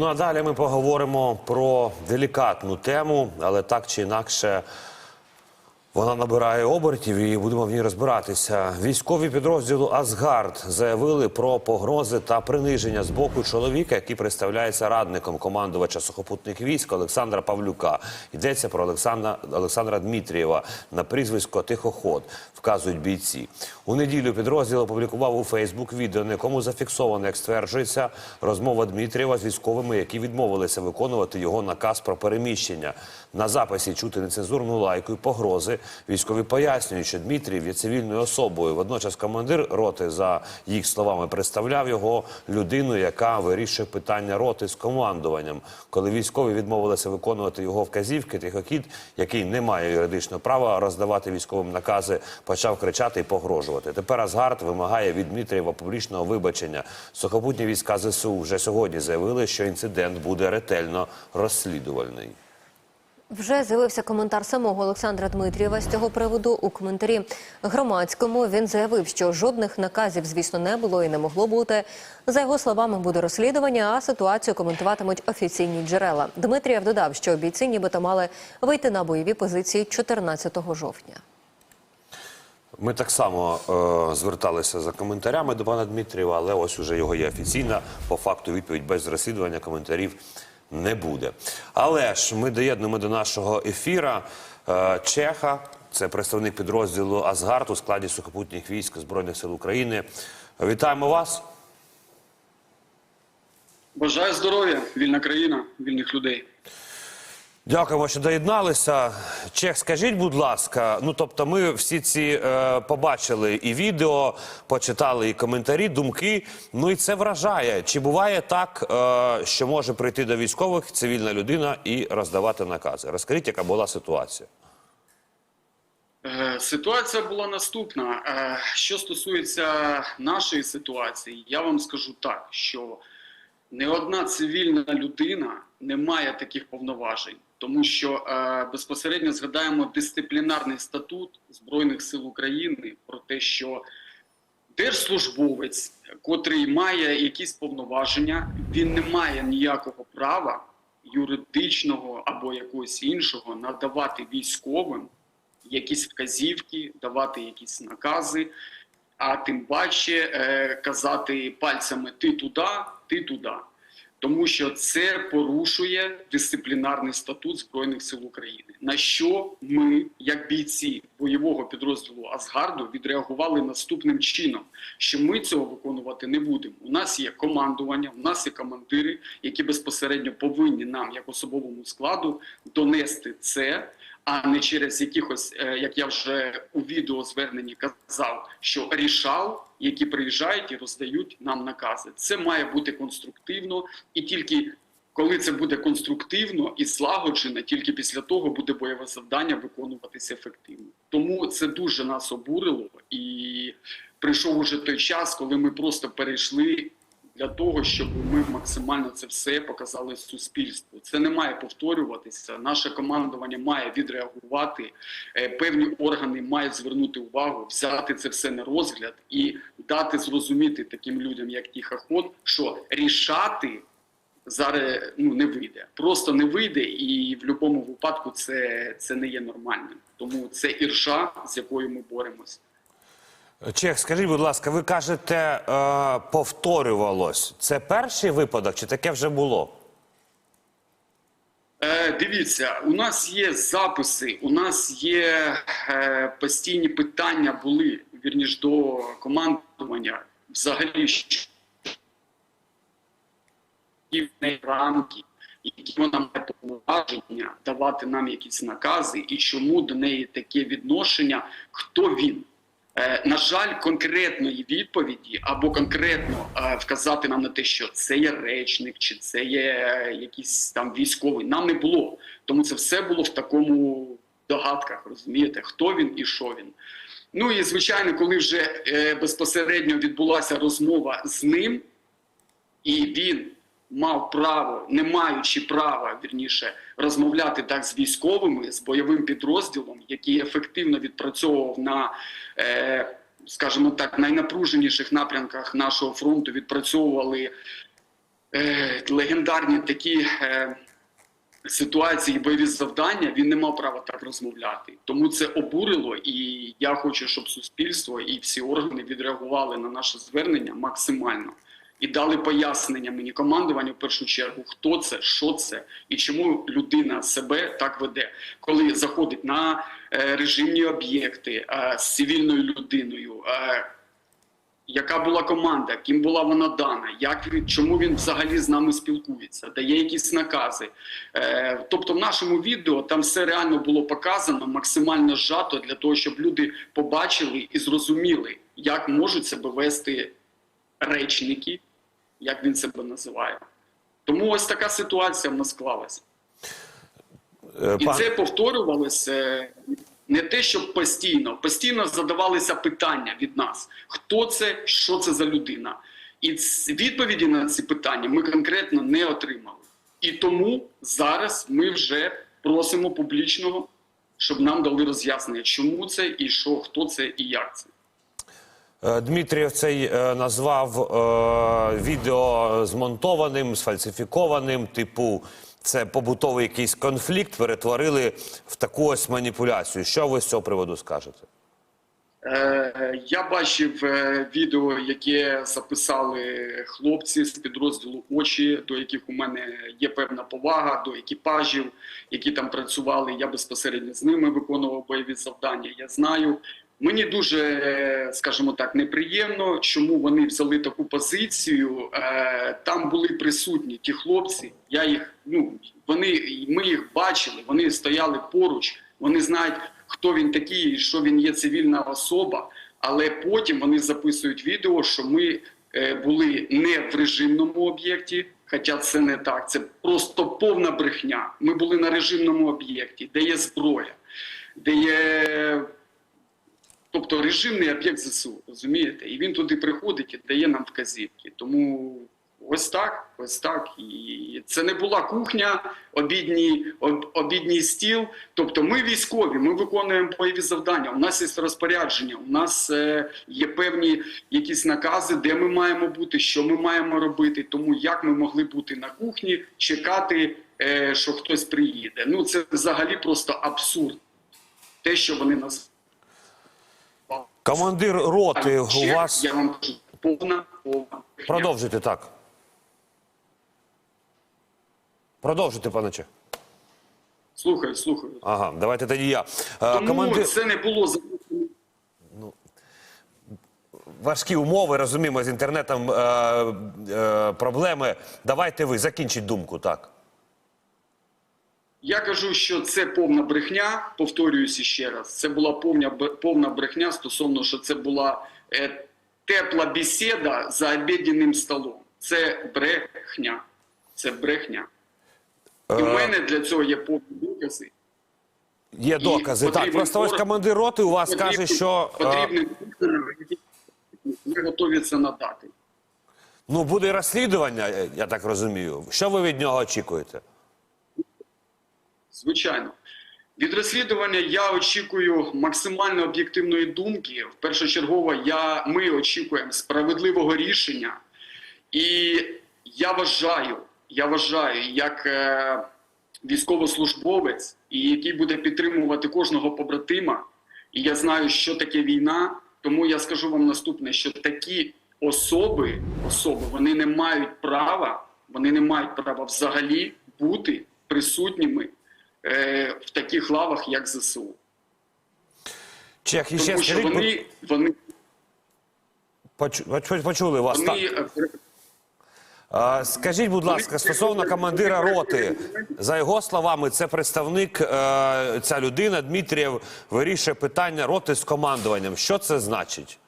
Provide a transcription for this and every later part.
Ну а далі ми поговоримо про делікатну тему, але так чи інакше. Вона набирає обертів і будемо в ній розбиратися. Військові підрозділу Асгард заявили про погрози та приниження з боку чоловіка, який представляється радником командувача сухопутних військ Олександра Павлюка. Йдеться про Олександра Олександра Дмитрієва на прізвисько Тихоход. Вказують бійці. У неділю підрозділ опублікував у Фейсбук відео, на якому зафіксовано, як стверджується, розмова Дмитрієва з військовими, які відмовилися виконувати його наказ про переміщення. На записі чути нецензурну лайку і погрози. Військові пояснюють, що Дмитрієв є цивільною особою. Водночас командир роти, за їх словами, представляв його людину, яка вирішує питання роти з командуванням. Коли військові відмовилися виконувати його вказівки, тихохід, який не має юридичного права роздавати військовим накази, почав кричати і погрожувати. Тепер Асгард вимагає від Дмитрієва публічного вибачення. Сухопутні війська ЗСУ вже сьогодні заявили, що інцидент буде ретельно розслідувальний. Вже з'явився коментар самого Олександра Дмитрієва з цього приводу. У коментарі громадському він заявив, що жодних наказів, звісно, не було і не могло бути. За його словами, буде розслідування, а ситуацію коментуватимуть офіційні джерела. Дмитрієв додав, що бійці нібито мали вийти на бойові позиції 14 жовтня. Ми так само е, зверталися за коментарями до пана Дмитрієва, але ось уже його є офіційна. По факту відповідь без розслідування коментарів не буде. Але ж ми доєднуємо до нашого ефіра е, Чеха, це представник підрозділу Асгард у складі сухопутніх військ Збройних сил України. Вітаємо вас. Бажаю здоров'я, вільна країна, вільних людей. Дякуємо, що доєдналися. Чех, скажіть, будь ласка, ну тобто, ми всі ці е, побачили і відео, почитали і коментарі, думки. Ну і це вражає. Чи буває так, е, що може прийти до військових цивільна людина і роздавати накази? Розкажіть, яка була ситуація? Е, Ситуація була наступна. Е, Що стосується нашої ситуації, я вам скажу так, що не одна цивільна людина не має таких повноважень, тому що е, безпосередньо згадаємо дисциплінарний статут Збройних сил України про те, що держслужбовець, котрий має якісь повноваження, він не має ніякого права юридичного або якогось іншого надавати військовим якісь вказівки, давати якісь накази, а тим паче е, казати пальцями ти туди, ти туди. Тому що це порушує дисциплінарний статут Збройних сил України. На що ми, як бійці бойового підрозділу Асгарду, відреагували наступним чином: що ми цього виконувати не будемо. У нас є командування, у нас є командири, які безпосередньо повинні нам, як особовому складу, донести це. А не через якихось, е, як я вже у відеозверненні казав, що рішал, які приїжджають і роздають нам накази. Це має бути конструктивно, і тільки коли це буде конструктивно і злагоджено, тільки після того буде бойове завдання виконуватися ефективно. Тому це дуже нас обурило, і прийшов уже той час, коли ми просто перейшли для того, щоб ми максимально це все показали суспільству. Це не має повторюватися. Наше командування має відреагувати. Е, Певні органи мають звернути увагу, взяти це все на розгляд і дати зрозуміти таким людям, як Тихоход, що рішати зараз ну не вийде. Просто не вийде, і в будь-якому випадку це, це не є нормальним. Тому це іржа, з якою ми боремось. Чех, скажіть, будь ласка, ви кажете, е, повторювалось. Це перший випадок, чи таке вже було? Е, дивіться, у нас є записи, у нас є е, постійні питання були вірніш до командування. Взагалі, рамки, які вона має повноваження давати нам якісь накази, і чому до неї таке відношення, хто він. Е, На жаль, конкретної відповіді або конкретно е, вказати нам на те, що це є речник, чи це є е, якийсь там військовий, нам не було. Тому це все було в такому догадках, розумієте, хто він і що він. Ну і звичайно, коли вже безпосередньо відбулася розмова з ним, і він мав право, не маючи права, вірніше, розмовляти так з військовими, з бойовим підрозділом, який ефективно відпрацьовував на, е, скажімо так, найнапруженіших напрямках нашого фронту, відпрацьовували е, легендарні такі е, ситуації, бойові завдання, він не мав права так розмовляти. Тому це обурило, і я хочу, щоб суспільство і всі органи відреагували на наше звернення максимально. І дали пояснення мені командуванню в першу чергу, хто це, що це і чому людина себе так веде, коли заходить на е, режимні об'єкти е, з цивільною людиною. Е, яка була команда, ким була вона дана, як чому він взагалі з нами спілкується, дає якісь накази. Е, тобто, в нашому відео там все реально було показано максимально зжато для того, щоб люди побачили і зрозуміли, як можуть себе вести речники, як він себе називає. Тому ось така ситуація в нас склалася. Е, І це повторювалося не те, щоб постійно, постійно задавалися питання від нас: хто це, що це за людина. І відповіді на ці питання ми конкретно не отримали. І тому зараз ми вже просимо публічного, щоб нам дали роз'яснення, чому це і що, хто це і як це. Е, Дмитрієв цей е, назвав е, відео змонтованим, сфальсифікованим, типу, це побутовий якийсь конфлікт, перетворили в таку ось маніпуляцію. Що ви з цього приводу скажете? Я бачив відео, яке записали хлопці з підрозділу очі, до яких у мене є певна повага, до екіпажів, які там працювали. Я безпосередньо з ними виконував бойові завдання. Я знаю. Мені дуже, е, скажімо так, неприємно, чому вони взяли таку позицію. Е, Там були присутні ті хлопці. Я їх, ну вони ми їх бачили, вони стояли поруч, вони знають, хто він такий, і що він є цивільна особа. Але потім вони записують відео, що ми е, були не в режимному об'єкті. Хоча це не так, це просто повна брехня. Ми були на режимному об'єкті, де є зброя, де є Тобто режимний об'єкт ЗСУ, розумієте? І він туди приходить і дає нам вказівки. Тому ось так, ось так. І це не була кухня, обідній, об- обідній стіл. Тобто ми військові, ми виконуємо бойові завдання. У нас є розпорядження, у нас е, є певні якісь накази, де ми маємо бути, що ми маємо робити. Тому як ми могли бути на кухні, чекати, е, що хтось приїде. Ну це взагалі просто абсурд. Те, що вони нас Командир роти у вас. Я вам повна. Продовжуйте так. Продовжуйте, пане Че. Слухаю, слухаю. Ага, давайте тоді я. Е, Тому Командир... це не було записано. Важкі умови, розуміємо, з інтернетом е, е, проблеми. Давайте ви закінчіть думку, так. Я кажу, що це повна брехня. Повторююся ще раз. Це була повна, повна брехня стосовно, що це була е, тепла бесіда за обіднім столом. Це брехня. Це брехня. І в Е, мене для цього є повні докази. Є докази. Так, просто ось командир роти у вас Потрібен- каже, що е, потрібний ми готові це надати. ну, буде розслідування, я так розумію. Що ви від нього очікуєте? Звичайно. Від розслідування я очікую максимально об'єктивної думки. В Першочергово я, ми очікуємо справедливого рішення. І я вважаю, я вважаю, як е, військовослужбовець, і який буде підтримувати кожного побратима, і я знаю, що таке війна, тому я скажу вам наступне: що такі особи, особи вони не мають права, вони не мають права взагалі бути присутніми е, в таких лавах, як ЗСУ. Чех, і ще що скажіть, вони, вони, почу- почу- почули вас. вони Так. е, А, Скажіть, будь ласка, стосовно командира роти, за його словами, це представник, е, ця людина, Дмитрієв, вирішує питання роти з командуванням. Що це значить?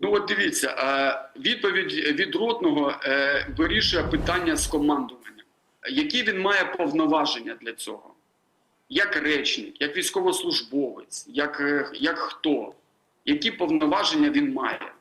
Ну от дивіться, е, відповідь від ротного е, вирішує питання з командуванням. Які він має повноваження для цього? Як речник, як військовослужбовець, як, е, як хто? Які повноваження він має?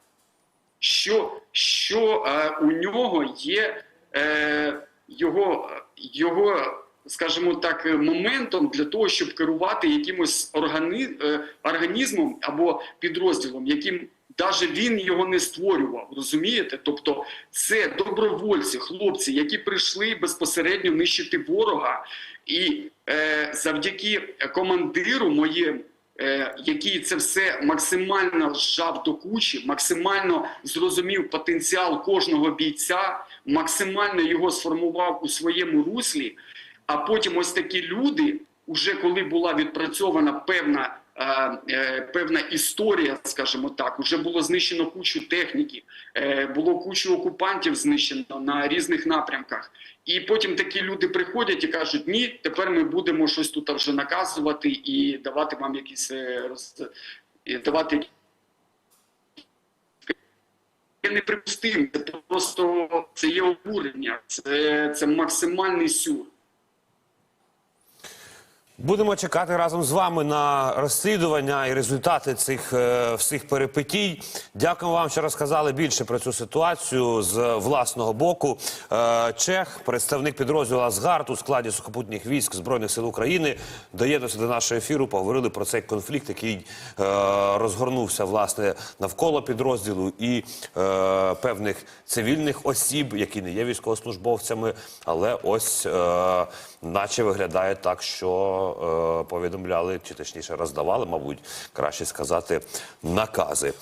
Що, що е, у нього є е, його, його, скажімо так, моментом для того, щоб керувати якимось органи, е, організмом або підрозділом, яким Даже він його не створював, розумієте? Тобто, це добровольці, хлопці, які прийшли безпосередньо нищити ворога, і е, завдяки командиру моєму, е, який це все максимально зжав до кучі, максимально зрозумів потенціал кожного бійця, максимально його сформував у своєму руслі. А потім ось такі люди, уже коли була відпрацьована певна. Е, Певна історія, скажімо так, уже було знищено кучу техніки, е, було кучу окупантів знищено на різних напрямках. І потім такі люди приходять і кажуть: ні, тепер ми будемо щось тут вже наказувати і давати вам якісь е, роз... давати. Це неприпустимо, це просто це є обурення, це, це максимальний сюр. Будемо чекати разом з вами на розслідування і результати цих е, всіх перипетій. Дякуємо вам, що розказали більше про цю ситуацію з власного боку. Е, Чех, представник підрозділу Асгард у складі сухопутних військ збройних сил України, доєднався до нашого ефіру. Поговорили про цей конфлікт, який е, розгорнувся власне навколо підрозділу і певних цивільних осіб, які не є військовослужбовцями, але ось, наче виглядає так, що повідомляли, чи точніше роздавали, мабуть, краще сказати, накази.